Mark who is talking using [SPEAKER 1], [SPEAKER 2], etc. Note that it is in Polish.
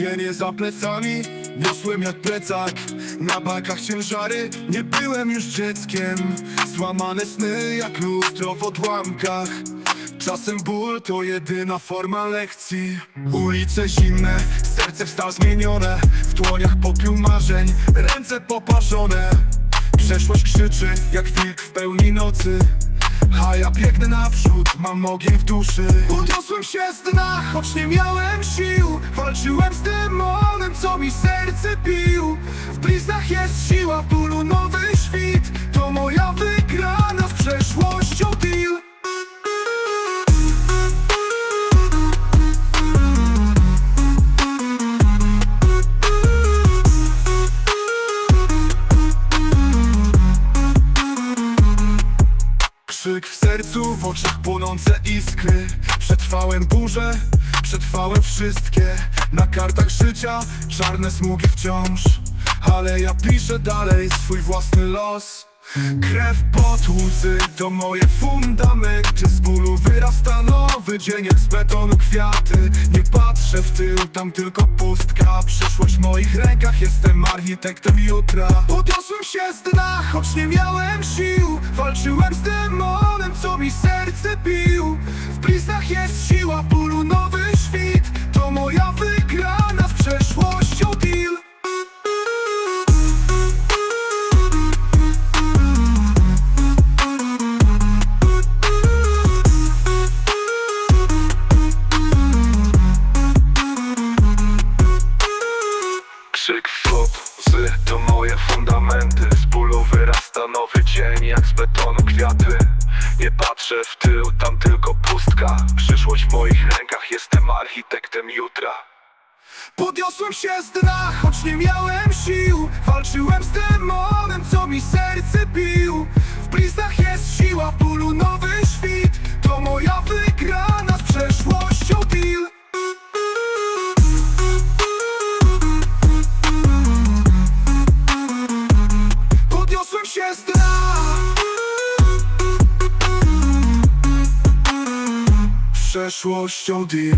[SPEAKER 1] Cienie za plecami, niosłem jak plecak Na barkach ciężary, nie byłem już dzieckiem Złamane sny jak lustro w odłamkach. Czasem ból to jedyna forma lekcji. Ulice zimne, serce w stal zmienione. W dłoniach popiół marzeń, ręce poparzone. Przeszłość krzyczy jak wilk w pełni nocy a ja biegnę naprzód, mam ogień w duszy. Podniosłem się z dna, choć nie miałem sił. Walczyłem z demonem, co mi serce pił. W bliznach jest siła, w bólu nowy Krzyk w sercu, w oczach płonące iskry. Przetrwałem burzę, przetrwałem wszystkie. Na kartach życia czarne smugi wciąż. Ale ja piszę dalej swój własny los. Krew, pot, łzy to moje fundamenty. Z bólu wyrasta nowy dzień jak z betonu kwiaty. Nie patrzę w tył, tam tylko pustka. Przyszłość w moich rękach, jestem architektem jutra. Podniosłem się z dna, choć nie miałem sił. Walczyłem z demonem, z betonu kwiaty. Nie patrzę w tył, tam tylko pustka. Przyszłość w moich rękach, jestem architektem jutra. Podniosłem się z dna, choć nie miałem sił. Walczyłem z demonem, co mi serce bił. W bliznach jest siła, w bólu nowy 说兄弟。